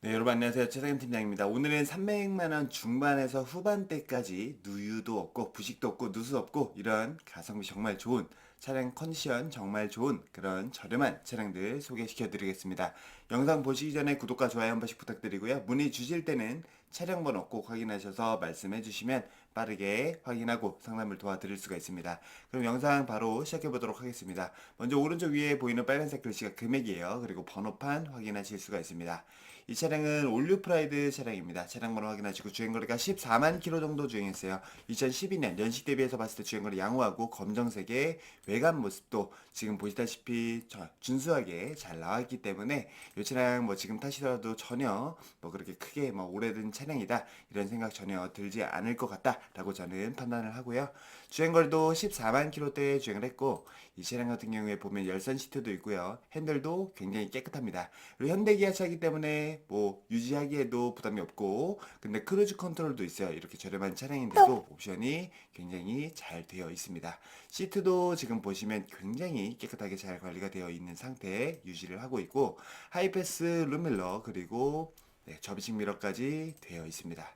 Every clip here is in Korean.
네, 여러분 안녕하세요. 최상현 팀장입니다. 오늘은 300만원 중반에서 후반대까지 누유도 없고 부식도 없고 누수 없고 이런 가성비 정말 좋은 차량 컨디션 정말 좋은 그런 저렴한 차량들 소개시켜 드리겠습니다. 영상 보시기 전에 구독과 좋아요 한 번씩 부탁드리고요. 문의 주실 때는 차량 번호 꼭 확인하셔서 말씀해 주시면 빠르게 확인하고 상담을 도와드릴 수가 있습니다. 그럼 영상 바로 시작해 보도록 하겠습니다. 먼저 오른쪽 위에 보이는 빨간색 글씨가 금액이에요. 그리고 번호판 확인하실 수가 있습니다. 이 차량은 올류 프라이드 차량입니다. 차량 번호 확인하시고 주행거리가 14만 킬로 정도 주행했어요. 2012년 연식 대비해서 봤을 때 주행거리 양호하고 검정색의 외관 모습도 지금 보시다시피 저- 준수하게 잘 나왔기 때문에 이 차량 뭐 지금 타시더라도 전혀 뭐 그렇게 크게 뭐 오래된 차량이다 이런 생각 전혀 들지 않을 것 같다라고 저는 판단을 하고요. 주행거리도 14만 킬로대 주행을 했고 이 차량 같은 경우에 보면 열선 시트도 있고요. 핸들도 굉장히 깨끗합니다. 그리고 현대 기아차이기 때문에 뭐 유지하기에도 부담이 없고 근데 크루즈 컨트롤도 있어요. 이렇게 저렴한 차량인데도 옵션이 굉장히 잘 되어 있습니다. 시트도 지금 보시면 굉장히 깨끗하게 잘 관리가 되어 있는 상태에 유지를 하고 있고 하이패스 룸밀러 그리고 네, 접이식 미러까지 되어 있습니다.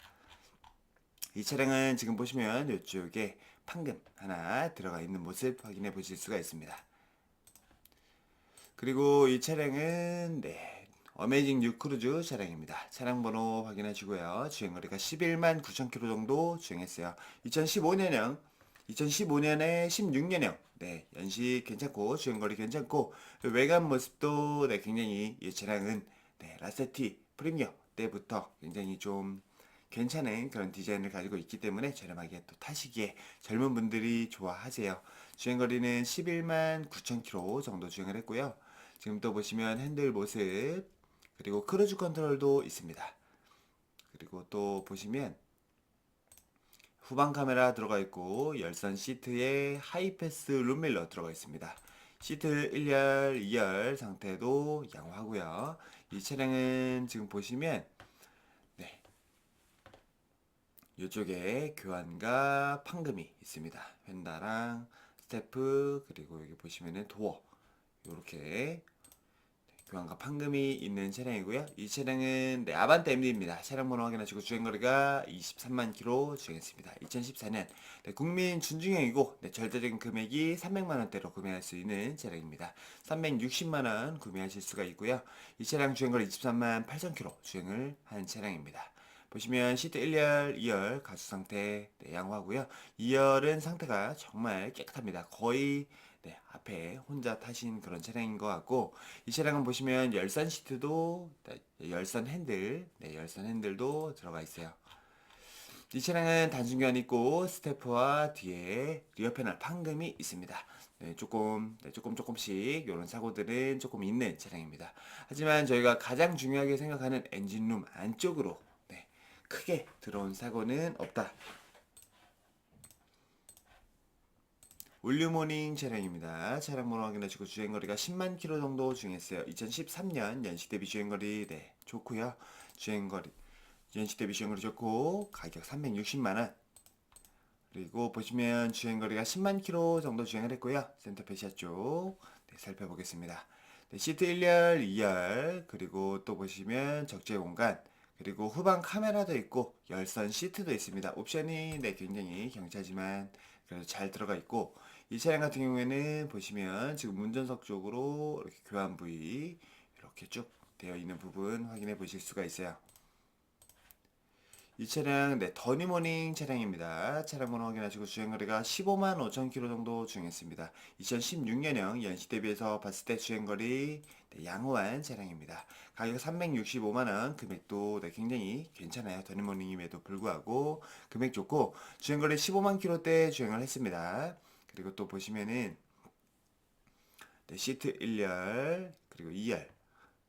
이 차량은 지금 보시면 이쪽에 판금 하나 들어가 있는 모습 확인해 보실 수가 있습니다. 그리고 이 차량은 네 어메이징 뉴 크루즈 차량입니다. 차량 번호 확인하시고요. 주행거리가 11만 9천 킬로 정도 주행했어요. 2015년형 2015년에 16년형 네 연식 괜찮고 주행거리 괜찮고 외관 모습도 네 굉장히 이 차량은 네 라세티 프리미어 때부터 굉장히 좀 괜찮은 그런 디자인을 가지고 있기 때문에 저렴하게 또 타시기에 젊은 분들이 좋아하세요. 주행거리는 11만 9천 킬로 정도 주행을 했고요. 지금 또 보시면 핸들 모습 그리고 크루즈 컨트롤도 있습니다. 그리고 또 보시면 후방 카메라 들어가 있고 열선 시트에 하이패스 룸밀러 들어가 있습니다. 시트 1열, 2열 상태도 양호하고요. 이 차량은 지금 보시면 네. 이쪽에 교환과 판금이 있습니다. 휀다랑 스태프 그리고 여기 보시면은 도어 이렇게 교환과 판금이 있는 차량이고요. 이 차량은 네, 아반떼 MD입니다. 차량 번호 확인하시고 주행거리가 23만 킬로 주행했습니다. 2014년 네, 국민 준중형이고 네, 절대적인 금액이 300만 원대로 구매할 수 있는 차량입니다. 360만 원 구매하실 수가 있고요. 이 차량 주행거리 23만 8천 킬로 주행을 한 차량입니다. 보시면 시트 1열, 2열 가수 상태 네, 양호하고요. 2열은 상태가 정말 깨끗합니다. 거의 네, 앞에 혼자 타신 그런 차량인 것 같고 이 차량은 보시면 열선 시트도 네, 열선 핸들, 네, 열선 핸들도 들어가 있어요. 이 차량은 단순교환 있고 스태프와 뒤에 리어 패널 판금이 있습니다. 네, 조금 네, 조금 조금씩 이런 사고들은 조금 있는 차량입니다. 하지만 저희가 가장 중요하게 생각하는 엔진룸 안쪽으로 네, 크게 들어온 사고는 없다. 올류모닝 차량입니다. 차량 번호 확인하시고 주행거리가 10만 킬로 정도 주행했어요. 2013년 연식 대비 주행거리 네 좋고요. 주행거리 연식 대비 주행거리 좋고 가격 360만 원. 그리고 보시면 주행거리가 10만 킬로 정도 주행을 했고요. 센터 페시아 쪽 네, 살펴보겠습니다. 네, 시트 1열, 2열 그리고 또 보시면 적재 공간 그리고 후방 카메라도 있고 열선 시트도 있습니다. 옵션이 네 굉장히 경차지만 그래도 잘 들어가 있고 이 차량 같은 경우에는 보시면 지금 운전석 쪽으로 이렇게 교환 부위 이렇게 쭉 되어 있는 부분 확인해 보실 수가 있어요. 이 차량 네 더니모닝 차량입니다. 차량 번호 확인하시고 주행거리가 15만 5천 킬로 정도 주행했습니다. 2016년형 연식 대비해서 봤을 때 주행거리 네, 양호한 차량입니다. 가격 365만 원, 금액도 네, 굉장히 괜찮아요. 더니모닝임에도 불구하고 금액 좋고 주행거리 15만 킬로대 주행을 했습니다. 그리고 또 보시면은 네, 시트 1열 그리고 2열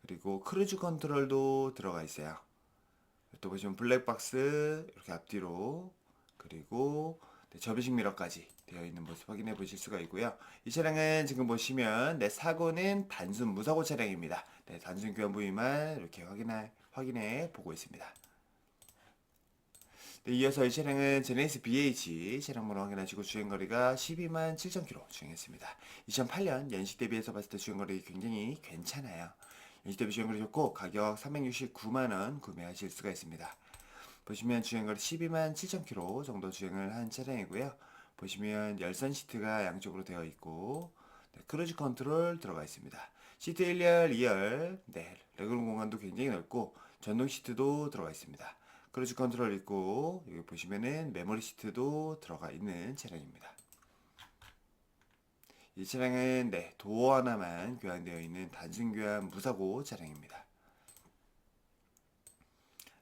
그리고 크루즈 컨트롤도 들어가 있어요. 또 보시면 블랙박스 이렇게 앞뒤로 그리고 네, 접이식 미러까지 되어 있는 모습 확인해 보실 수가 있고요. 이 차량은 지금 보시면 네, 사고는 단순 무사고 차량입니다. 네, 단순 교환 부위만 이렇게 확인해 확인해 보고 있습니다. 네, 이어서 이 차량은 제네시스 BH 차량 번호 확인하시고 주행거리가 12만 7천 킬로 주행했습니다. 2008년 연식 대비해서 봤을 때 주행거리 굉장히 괜찮아요. 연식 대비 주행거리 좋고 가격 369만원 구매하실 수가 있습니다. 보시면 주행거리 12만 7천 킬로 정도 주행을 한 차량이고요. 보시면 열선 시트가 양쪽으로 되어 있고 네, 크루즈 컨트롤 들어가 있습니다. 시트 1열, 2열, 네, 레그룸 공간도 굉장히 넓고 전동 시트도 들어가 있습니다. 크루즈 컨트롤 있고 여기 보시면은 메모리 시트도 들어가 있는 차량입니다. 이 차량은 네, 도어 하나만 교환되어 있는 단순 교환 무사고 차량입니다.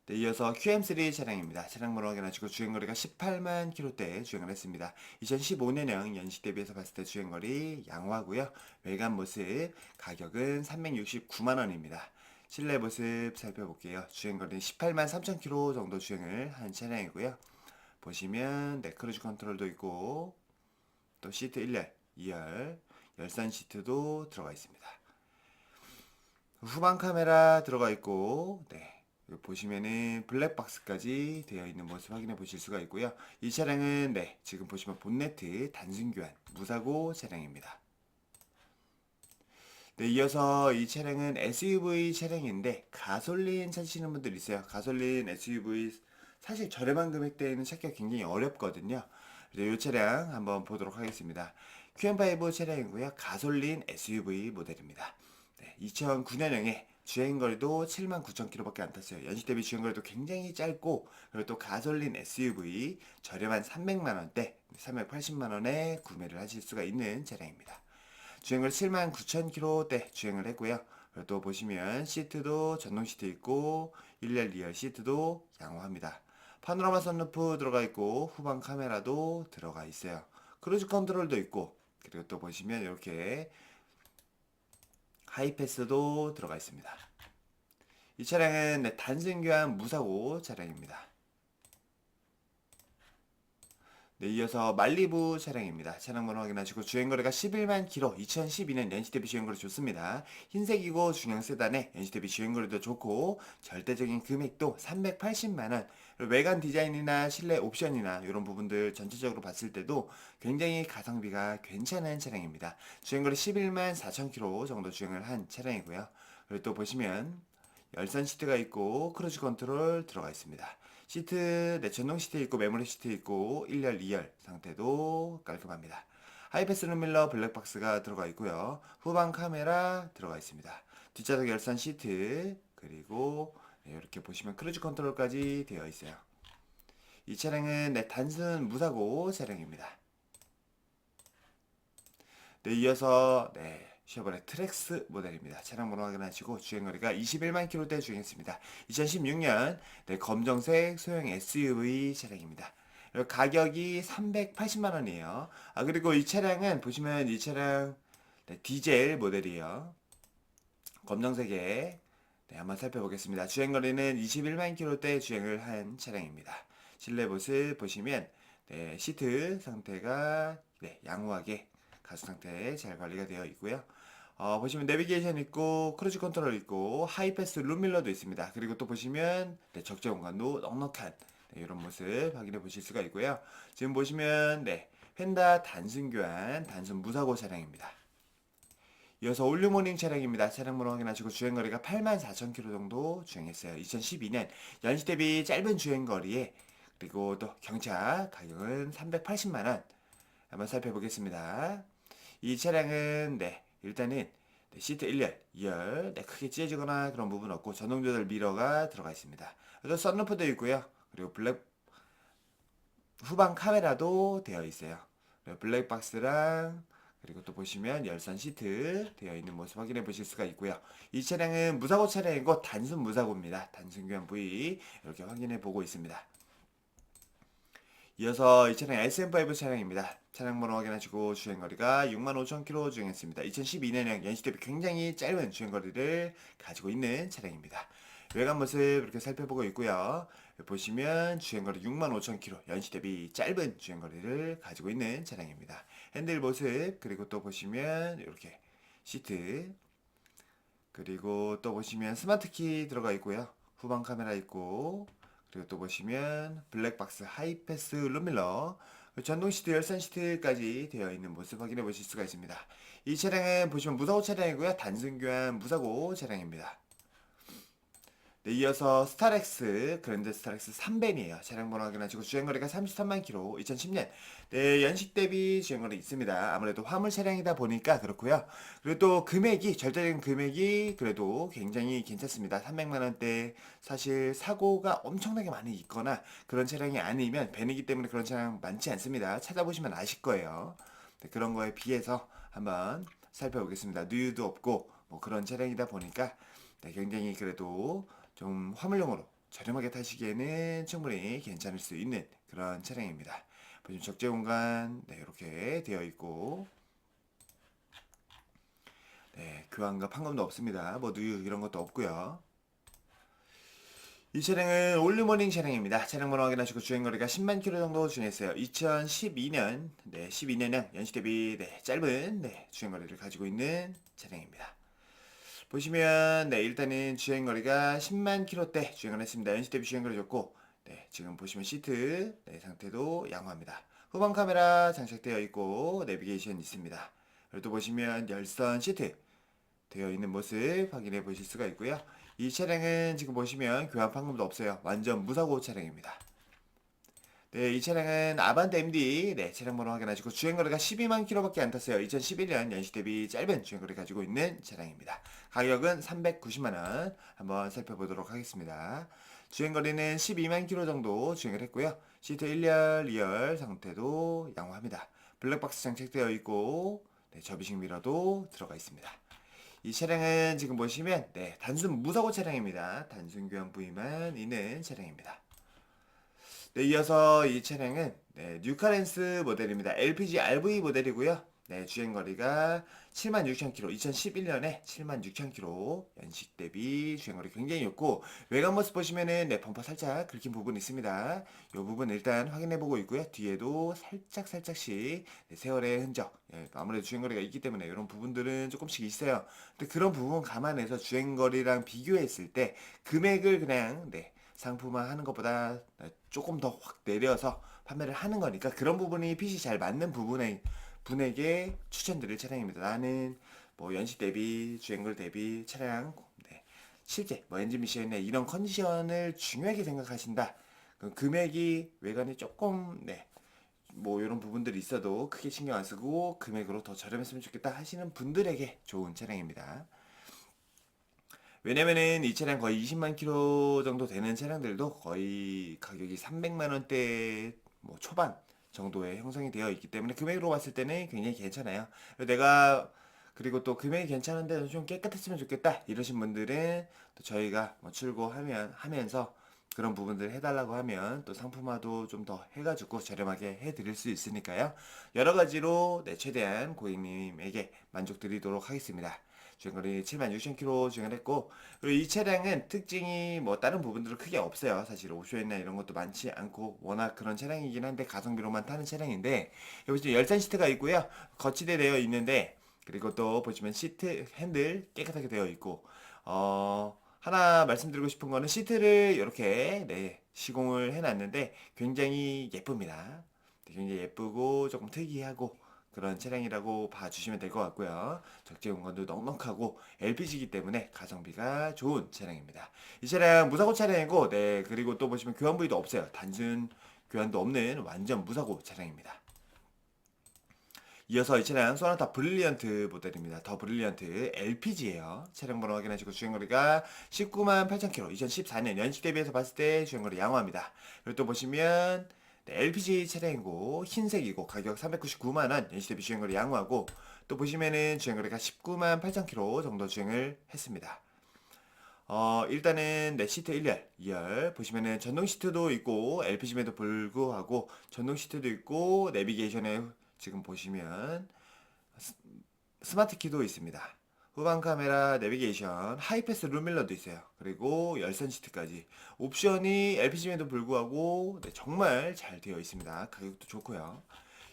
네, 이어서 QM3 차량입니다. 차량 번호 확인하시고 주행거리가 18만 킬로대 주행을 했습니다. 2015년형 연식 대비해서 봤을 때 주행거리 양호하고요. 외관 모습 가격은 369만 원입니다. 실내 모습 살펴볼게요. 주행거리는 18만 3천 킬로 정도 주행을 한 차량이고요. 보시면 네, 크루즈 컨트롤도 있고 또 시트 1열, 2열, 열선 시트도 들어가 있습니다. 후방 카메라 들어가 있고 네. 보시면은 블랙박스까지 되어 있는 모습 확인해 보실 수가 있고요. 이 차량은 네, 지금 보시면 본네트 단순 교환 무사고 차량입니다. 네, 이어서 이 차량은 SUV 차량인데 가솔린 찾으시는 분들 있어요. 가솔린 SUV 사실 저렴한 금액대에는 찾기가 굉장히 어렵거든요. 그래서 이 차량 한번 보도록 하겠습니다. QM5 차량이고요. 가솔린 SUV 모델입니다. 네, 2009년형에 주행거리도 7만 9천 킬로밖에 안 탔어요. 연식 대비 주행거리도 굉장히 짧고 그리고 또 가솔린 SUV 저렴한 300만 원대, 380만 원에 구매를 하실 수가 있는 차량입니다. 주행거리 7만 9천 킬로대 주행을 했고요. 또 보시면 시트도 전동 시트 있고 1열 2열 시트도 양호합니다. 파노라마 선루프 들어가 있고 후방 카메라도 들어가 있어요. 크루즈 컨트롤도 있고 그리고 또 보시면 이렇게 하이패스도 들어가 있습니다. 이 차량은 네, 단순 교환 무사고 차량입니다. 네, 이어서 말리부 차량입니다. 차량 번호 확인하시고 주행거리가 11만 킬로, 2012년 연식 대비 주행거리 좋습니다. 흰색이고 중형 세단에 대비 주행거리도 좋고 절대적인 금액도 380만 원. 외관 디자인이나 실내 옵션이나 이런 부분들 전체적으로 봤을 때도 굉장히 가성비가 괜찮은 차량입니다. 주행거리 11만 4천 킬로 정도 주행을 한 차량이고요. 그리고 또 보시면 열선 시트가 있고 크루즈 컨트롤 들어가 있습니다. 시트 네, 전동 시트 있고 메모리 시트 있고 1열 2열 상태도 깔끔합니다. 하이패스 룸밀러 블랙박스가 들어가 있고요. 후방 카메라 들어가 있습니다. 뒷좌석 열선 시트 그리고 네, 이렇게 보시면 크루즈 컨트롤까지 되어 있어요. 이 차량은 네, 단순 무사고 차량입니다. 네, 이어서 네, 쉐보레 트렉스 모델입니다. 차량 번호 확인하시고 주행거리가 21만 킬로대 주행했습니다. 2016년 네, 검정색 소형 SUV 차량입니다. 가격이 380만 원이에요. 아 그리고 이 차량은 보시면 이 차량 네, 디젤 모델이에요. 검정색에 네, 한번 살펴보겠습니다. 주행거리는 21만 킬로대 주행을 한 차량입니다. 실내 모습 보시면 네, 시트 상태가 네, 양호하게 가수 상태 잘 관리가 되어 있고요. 어, 보시면 내비게이션 있고 크루즈 컨트롤 있고 하이패스 룸밀러도 있습니다. 그리고 또 보시면 네, 적재 공간도 넉넉한 네, 이런 모습 확인해 보실 수가 있고요. 지금 보시면 네, 펜다 단순 교환 단순 무사고 차량입니다. 이어서 올류모닝 차량입니다. 차량 번호 확인하시고 주행거리가 8만 4천 킬로 정도 주행했어요. 2012년 연식 대비 짧은 주행거리에 그리고 또 경차 가격은 380만 원. 한번 살펴보겠습니다. 이 차량은 네 일단은 네, 시트 1열, 2열 네, 크게 찢어지거나 그런 부분 없고 전동 조절 미러가 들어가 있습니다. 그리고 썬루프도 있고요. 그리고 블랙 후방 카메라도 되어 있어요. 블랙박스랑 그리고 또 보시면 열선 시트 되어 있는 모습 확인해 보실 수가 있고요. 이 차량은 무사고 차량이고 단순 무사고입니다. 단순 교환 부위 이렇게 확인해 보고 있습니다. 이어서 이 차량 SM5 차량입니다. 차량 번호 확인하시고 주행거리가 65,000km 주행했습니다. 2012년형 연식 대비 굉장히 짧은 주행거리를 가지고 있는 차량입니다. 외관 모습 이렇게 살펴보고 있고요. 보시면 주행거리 65,000km 연식 대비 짧은 주행거리를 가지고 있는 차량입니다. 핸들 모습 그리고 또 보시면 이렇게 시트 그리고 또 보시면 스마트키 들어가 있고요. 후방 카메라 있고 그리고 또 보시면 블랙박스 하이패스 룸밀러 전동 시트, 열선 시트까지 되어 있는 모습 확인해 보실 수가 있습니다. 이 차량은 보시면 무사고 차량이고요. 단순 교환 무사고 차량입니다. 네, 이어서 스타렉스 그랜드 스타렉스 3벤이에요. 차량 번호 확인하시고 주행거리가 33만 킬로 2010년 네, 연식 대비 주행거리 있습니다. 아무래도 화물 차량이다 보니까 그렇고요. 그리고 또 금액이 절대적인 금액이 그래도 굉장히 괜찮습니다. 300만 원대 사실 사고가 엄청나게 많이 있거나 그런 차량이 아니면 벤이기 때문에 그런 차량 많지 않습니다. 찾아보시면 아실 거예요. 네, 그런 거에 비해서 한번 살펴보겠습니다. 누유도 없고 뭐 그런 차량이다 보니까 네, 굉장히 그래도 좀 화물용으로 저렴하게 타시기에는 충분히 괜찮을 수 있는 그런 차량입니다. 보시면 적재 공간 네, 이렇게 되어 있고 네, 교환과 판금도 없습니다. 뭐 누유 이런 것도 없고요. 이 차량은 올리모닝 차량입니다. 차량 번호 확인하시고 주행거리가 10만 킬로 정도 주행했어요. 2012년, 네, 12년형 연식 대비 네, 짧은 네, 주행거리를 가지고 있는 차량입니다. 보시면 네, 일단은 주행거리가 10만 킬로대 주행을 했습니다. 연식 대비 주행거리 좋고 네, 지금 보시면 시트 네, 상태도 양호합니다. 후방 카메라 장착되어 있고 내비게이션 있습니다. 그리고 또 보시면 열선 시트 되어 있는 모습 확인해 보실 수가 있고요. 이 차량은 지금 보시면 교환 판금도 없어요. 완전 무사고 차량입니다. 네, 이 차량은 아반떼 MD 네, 차량 번호 확인하시고 주행거리가 12만 킬로밖에 안 탔어요. 2011년 연식 대비 짧은 주행거리 가지고 있는 차량입니다. 가격은 390만 원. 한번 살펴보도록 하겠습니다. 주행거리는 12만 킬로 정도 주행을 했고요. 시트 1열, 2열 상태도 양호합니다. 블랙박스 장착되어 있고 네, 접이식 미러도 들어가 있습니다. 이 차량은 지금 보시면 네, 단순 무사고 차량입니다. 단순 교환 부위만 있는 차량입니다. 네, 이어서 이 차량은 네, 뉴카렌스 모델입니다. LPG RV 모델이고요. 네, 주행 거리가 76,000km, 2011년에 76,000km 연식 대비 주행 거리 굉장히 좋고 외관 모습 보시면은 네, 범퍼 살짝 긁힌 부분 있습니다. 이 부분 일단 확인해 보고 있고요. 뒤에도 살짝 살짝씩 네, 세월의 흔적, 예, 아무래도 주행 거리가 있기 때문에 이런 부분들은 조금씩 있어요. 근데 그런 부분 감안해서 주행 거리랑 비교했을 때 금액을 그냥 네, 상품화 하는 것보다 조금 더 확 내려서 판매를 하는 거니까 그런 부분이 핏이 잘 맞는 부분에 분에게 추천드릴 차량입니다. 나는 뭐 연식 대비 주행거리 대비 차량 네, 실제 뭐 엔진 미션이나 이런 컨디션을 중요하게 생각하신다. 그럼 금액이 외관이 조금 네. 뭐 이런 부분들이 있어도 크게 신경 안 쓰고 금액으로 더 저렴했으면 좋겠다 하시는 분들에게 좋은 차량입니다. 왜냐면은 이 차량 거의 20만 킬로 정도 되는 차량들도 거의 가격이 300만 원대 뭐 초반 정도의 형성이 되어 있기 때문에 금액으로 봤을 때는 굉장히 괜찮아요. 내가 그리고 또 금액이 괜찮은데 좀 깨끗했으면 좋겠다 이러신 분들은 또 저희가 뭐 출고하면 하면서 그런 부분들 해달라고 하면 또 상품화도 좀 더 해가지고 저렴하게 해드릴 수 있으니까요. 여러 가지로 네, 최대한 고객님에게 만족드리도록 하겠습니다. 주행거리 76,000km 주행을 했고 그리고 이 차량은 특징이 뭐 다른 부분들은 크게 없어요. 사실 옵션이나 이런 것도 많지 않고 워낙 그런 차량이긴 한데 가성비로만 타는 차량인데 여기 지금 열선 시트가 있고요. 거치대 되어 있는데 그리고 또 보시면 시트 핸들 깨끗하게 되어 있고 어 하나 말씀드리고 싶은 거는 시트를 이렇게 네, 시공을 해놨는데 굉장히 예쁩니다. 굉장히 예쁘고 조금 특이하고 그런 차량이라고 봐주시면 될 것 같고요. 적재 공간도 넉넉하고 LPG이기 때문에 가성비가 좋은 차량입니다. 이 차량 무사고 차량이고, 네 그리고 또 보시면 교환 부위도 없어요. 단순 교환도 없는 완전 무사고 차량입니다. 이어서 이 차량 소나타 브릴리언트 모델입니다. 더 브릴리언트 LPG예요. 차량 번호 확인하시고 주행거리가 19만 8,000km. 2014년 연식 대비해서 봤을 때 주행거리 양호합니다. 그리고 또 보시면 네, LPG 차량이고 흰색이고 가격 399만 원. 연식 대비 주행거리 양호하고 또 보시면은 주행거리가 19만 8,000km 정도 주행을 했습니다. 어, 일단은 네, 시트 1열, 2열 보시면은 전동 시트도 있고 LPG임에도 불구하고 전동 시트도 있고 내비게이션에 지금 보시면 스- 스마트 키도 있습니다. 후방 카메라, 내비게이션, 하이패스 룸밀러도 있어요. 그리고 열선 시트까지. 옵션이 LPG임에도 불구하고 네, 정말 잘 되어 있습니다. 가격도 좋고요.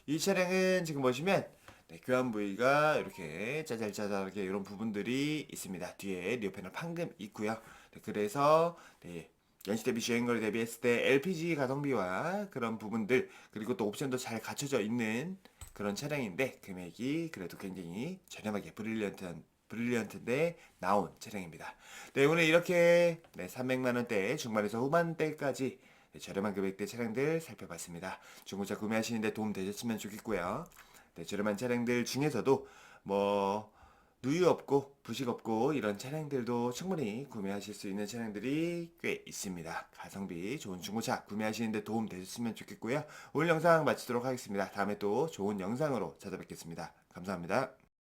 이 차량은 지금 보시면 네, 교환 부위가 이렇게 짜잘짜잘하게 이런 부분들이 있습니다. 뒤에 리어 패널 판금 있고요. 네, 그래서 네, 연식 대비 주행거리 대비했을 때 LPG 가성비와 그런 부분들 그리고 또 옵션도 잘 갖춰져 있는 그런 차량인데 금액이 그래도 굉장히 저렴하게 브릴리언트한 브릴리언트인데 나온 차량입니다. 네 오늘 이렇게 네, 300만 원대 중반에서 후반대까지 네, 저렴한 금액대 차량들 살펴봤습니다. 중고차 구매하시는데 도움 되셨으면 좋겠고요. 네, 저렴한 차량들 중에서도 뭐 누유 없고 부식 없고 이런 차량들도 충분히 구매하실 수 있는 차량들이 꽤 있습니다. 가성비 좋은 중고차 구매하시는데 도움 되셨으면 좋겠고요. 오늘 영상 마치도록 하겠습니다. 다음에 또 좋은 영상으로 찾아뵙겠습니다. 감사합니다.